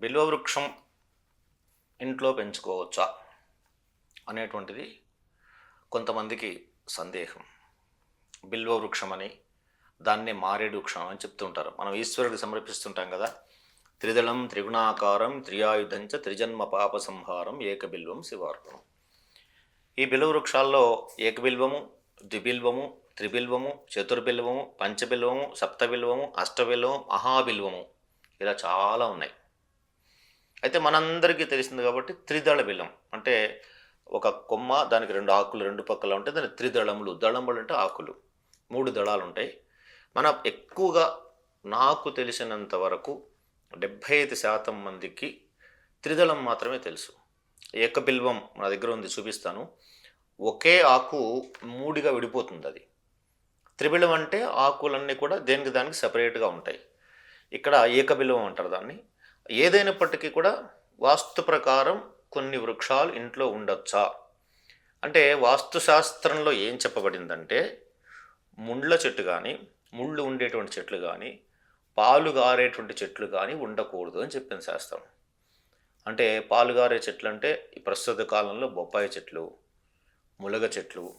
బిల్వవృక్షం ఇంట్లో పెంచుకోవచ్చా అనేటువంటిది కొంతమందికి సందేహం. బిల్వవృక్షం అని దాన్నే మారేడు వృక్షం అని చెప్తుంటారు. మనం ఈశ్వరుడికి సమర్పిస్తుంటాం కదా. త్రిదళం త్రిగుణాకారం త్రియాయుధంచ త్రిజన్మ పాప సంహారం ఏకబిల్వం శివార్పణం. ఈ బిల్వ వృక్షాల్లో ఏకబిల్వము ద్విబిల్వము త్రిబిల్వము చతుర్బిల్వము పంచబిల్వము సప్తబిల్వము అష్టబిల్వము మహాబిల్వము ఇలా చాలా ఉన్నాయి. అయితే మనందరికీ తెలిసింది కాబట్టి త్రిదళ బిల్లం. అంటే ఒక కొమ్మ దానికి రెండు ఆకులు రెండు పక్కల ఉంటాయి దాని త్రిదళములు. దళములు అంటే ఆకులు. మూడు దళాలు ఉంటాయి. మన ఎక్కువగా నాకు తెలిసినంత వరకు డెబ్భై ఐదు శాతం మందికి త్రిదళం మాత్రమే తెలుసు. ఏకబిల్వం మన దగ్గర ఉంది చూపిస్తాను. ఒకే ఆకు మూడిగా విడిపోతుంది అది. త్రిబిలం అంటే ఆకులన్నీ కూడా దేనికి దానికి సపరేట్గా ఉంటాయి. ఇక్కడ ఏకబిల్వం అంటారు దాన్ని. ఏదైనప్పటికీ కూడా వాస్తు ప్రకారం కొన్ని వృక్షాలు ఇంట్లో ఉండొచ్చా? అంటే వాస్తుశాస్త్రంలో ఏం చెప్పబడిందంటే ముండ్ల చెట్టు కానీ ముళ్ళు ఉండేటువంటి చెట్లు కానీ పాలు గారేటువంటి చెట్లు కానీ ఉండకూడదు అని చెప్పింది శాస్త్రం. అంటే పాలు గారే చెట్లు అంటే ఈ ప్రస్తుత కాలంలో బొప్పాయి చెట్లు ములగ చెట్లు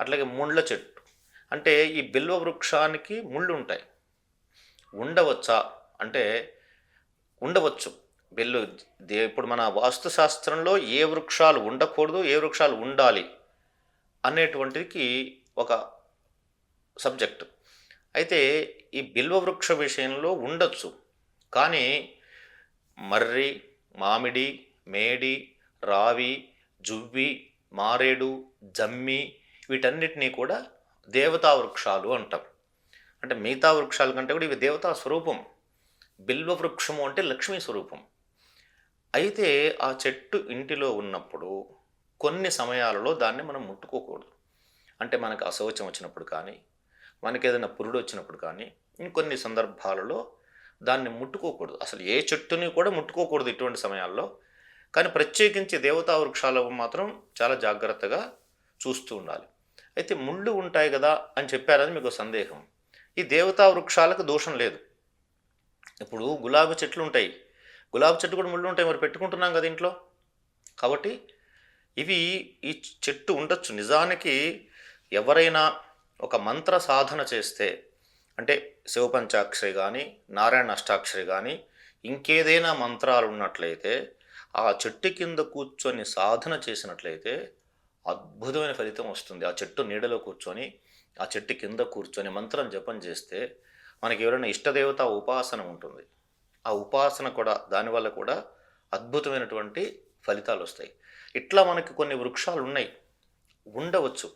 అట్లాగే ముండ్ల చెట్టు. అంటే ఈ బిల్వ వృక్షానికి ముళ్ళు ఉంటాయి. ఉండవచ్చా? అంటే ఉండవచ్చు. బిల్లు దే- ఇప్పుడు మన వాస్తుశాస్త్రంలో ఏ వృక్షాలు ఉండకూడదు ఏ వృక్షాలు ఉండాలి అనేటువంటికి ఒక సబ్జెక్టు. అయితే ఈ బిల్వ వృక్ష విషయంలో ఉండొచ్చు. కానీ మర్రి మామిడి మేడి రావి జువ్వి మారేడు జమ్మి వీటన్నిటినీ కూడా దేవతా వృక్షాలు అంటాం. అంటే మిగతా వృక్షాల కంటే కూడా ఇవి దేవతా స్వరూపం. బిల్వ వృక్షము అంటే లక్ష్మీ స్వరూపం. అయితే ఆ చెట్టు ఇంటిలో ఉన్నప్పుడు కొన్ని సమయాలలో దాన్ని మనం ముట్టుకోకూడదు. అంటే మనకు అశౌచం వచ్చినప్పుడు కానీ మనకి ఏదైనా పురుడు వచ్చినప్పుడు కానీ ఇంకొన్ని సందర్భాలలో దాన్ని ముట్టుకోకూడదు. అసలు ఏ చెట్టుని కూడా ముట్టుకోకూడదు ఇటువంటి సమయాల్లో. కానీ ప్రత్యేకించి దేవతా వృక్షాలు మాత్రం చాలా జాగ్రత్తగా చూస్తూ ఉండాలి. అయితే ముళ్ళు ఉంటాయి కదా అని చెప్పారని మీకు సందేహం. ఈ దేవతా వృక్షాలకు దోషం లేదు. ఇప్పుడు గులాబీ చెట్లు ఉంటాయి. గులాబీ చెట్టు కూడా ముళ్ళు ఉంటాయి. మరి పెట్టుకుంటున్నాం కదా ఇంట్లో? కాబట్టి ఇవి ఈ చెట్టు ఉండొచ్చు. నిజానికి ఎవరైనా ఒక మంత్ర సాధన చేస్తే అంటే శివపంచాక్షరి కానీ నారాయణ అష్టాక్షరి కానీ ఇంకేదైనా మంత్రాలు ఉన్నట్లయితే ఆ చెట్టు కింద కూర్చొని సాధన చేసినట్లయితే అద్భుతమైన ఫలితం వస్తుంది. ఆ చెట్టు నీడలో కూర్చొని ఆ చెట్టు కింద కూర్చొని మంత్రం జపం చేస్తే మనకి ఎవరైనా ఇష్టదేవత ఉపాసన ఉంటుంది. ఆ ఉపాసన కూడా దానివల్ల కూడా అద్భుతమైనటువంటి ఫలితాలు వస్తాయి. ఇట్లా మనకి కొన్ని వృక్షాలు ఉన్నాయి. ఉండవచ్చు.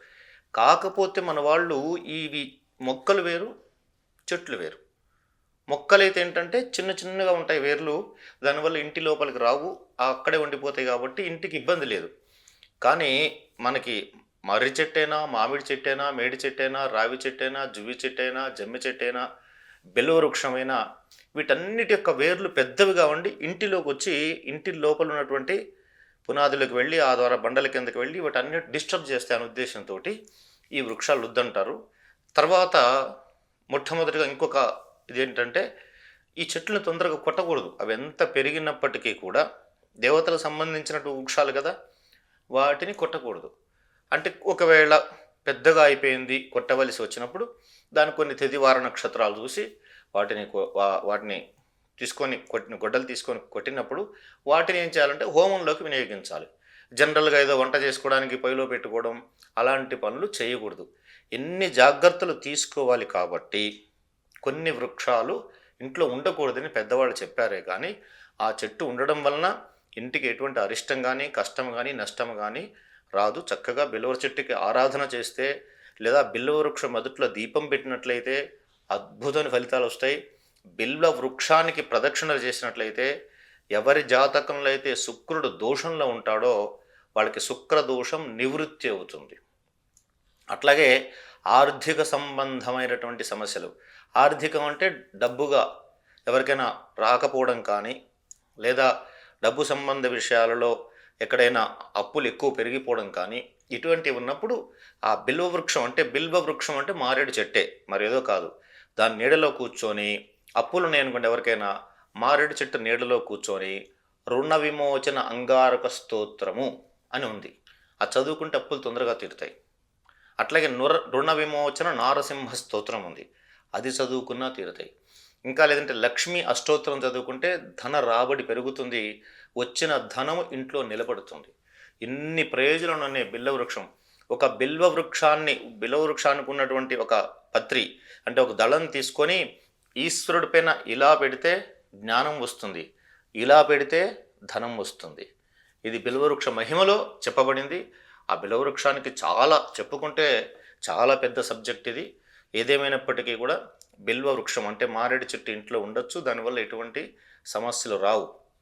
కాకపోతే మన వాళ్ళు ఇవి మొక్కలు వేరు చెట్లు వేరు. మొక్కలైతే ఏంటంటే చిన్న చిన్నగా ఉంటాయి వేర్లు. దానివల్ల ఇంటి లోపలికి రావు అక్కడే ఉండిపోతాయి కాబట్టి ఇంటికి ఇబ్బంది లేదు. కానీ మనకి మర్రి చెట్టైనా మామిడి చెట్టైనా మేడి చెట్టైనా రావి చెట్టైనా జువ్వి చెట్టైనా జమ్మి చెట్టైనా బెలవృక్షమైన వీటన్నిటి యొక్క వేర్లు పెద్దవిగా ఉండి ఇంటిలోకి వచ్చి ఇంటి లోపల ఉన్నటువంటి పునాదులకు వెళ్ళి ఆ ద్వారా బండల కిందకి వెళ్ళి వాటన్నిటి డిస్టర్బ్ చేస్తే అనే ఉద్దేశంతో ఈ వృక్షాలు వద్దంటారు తర్వాత మొట్టమొదటిగా ఇంకొక ఇదేంటంటే ఈ చెట్లను తొందరగా కొట్టకూడదు. అవి ఎంత పెరిగినప్పటికీ కూడా దేవతలకు సంబంధించినటువంటి వృక్షాలు కదా వాటిని కొట్టకూడదు. అంటే ఒకవేళ పెద్దగా అయిపోయింది కొట్టవలసి వచ్చినప్పుడు దాని కొన్ని తెదివార నక్షత్రాలు చూసి వాటిని వాటిని తీసుకొని కొట్టిన గొడ్డలు తీసుకొని కొట్టినప్పుడు వాటిని ఏం చేయాలంటే హోమంలోకి వినియోగించాలి. జనరల్గా ఏదో వంట చేసుకోవడానికి పైలో పెట్టుకోవడం అలాంటి పనులు చేయకూడదు. ఎన్ని జాగ్రత్తలు తీసుకోవాలి కాబట్టి కొన్ని వృక్షాలు ఇంట్లో ఉండకూడదని పెద్దవాళ్ళు చెప్పారే కానీ ఆ చెట్టు ఉండడం వలన ఇంటికి ఎటువంటి అరిష్టం కానీ కష్టం కానీ నష్టం కానీ రాదు. చక్కగా బిల్వ చెట్టుకి ఆరాధన చేస్తే లేదా బిల్వ వృక్షం మొదట్లో దీపం పెట్టినట్లయితే అద్భుతమైన ఫలితాలు వస్తాయి. బిల్వ వృక్షానికి ప్రదక్షిణలు చేసినట్లయితే ఎవరి జాతకంలో అయితే శుక్రుడు దోషంలో ఉంటాడో వాళ్ళకి శుక్ర దోషం నివృత్తి అవుతుంది. అట్లాగే ఆర్థిక సంబంధమైనటువంటి సమస్యలు. ఆర్థికం అంటే డబ్బుగా ఎవరికైనా రాకపోవడం కానీ లేదా డబ్బు సంబంధ విషయాలలో ఎక్కడైనా అప్పులు ఎక్కువ పెరిగిపోవడం కానీ ఇటువంటివి ఉన్నప్పుడు ఆ బిల్వ వృక్షం అంటే బిల్వ వృక్షం అంటే మారేడు చెట్టే మరేదో కాదు. దాని నీడలో కూర్చొని అప్పులు నేను ఎవరికైనా మారేడు చెట్టు నీడలో కూర్చొని రుణ విమోచన అంగారక స్తోత్రము అని ఉంది. ఆ చదువుకుంటే అప్పులు తొందరగా తీరుతాయి. అట్లాగే నుర రుణ విమోచన నారసింహ స్తోత్రం ఉంది. అది చదువుకున్నా తీరుతాయి. ఇంకా లేదంటే లక్ష్మీ అష్టోత్తరం చదువుకుంటే ధన రాబడి పెరుగుతుంది వచ్చిన ధనము ఇంట్లో నిలబడుతుంది. ఇన్ని ప్రయోజనాలు ఉన్నాయి బిల్వ వృక్షం. ఒక బిల్వ వృక్షాన్ని బిల్వ వృక్షానికి ఉన్నటువంటి ఒక పత్రి అంటే ఒక దళం తీసుకొని ఈశ్వరుడి పైన ఇలా పెడితే జ్ఞానం వస్తుంది ఇలా పెడితే ధనం వస్తుంది. ఇది బిల్వవృక్ష మహిమలో చెప్పబడింది. ఆ బిల్వవృక్షానికి చాలా చెప్పుకుంటే చాలా పెద్ద సబ్జెక్ట్ ఇది. ఏదేమైనప్పటికీ కూడా బిల్వ వృక్షం అంటే మారేడు చెట్టు ఇంట్లో ఉండొచ్చు దానివల్ల ఎటువంటి సమస్యలు రావు.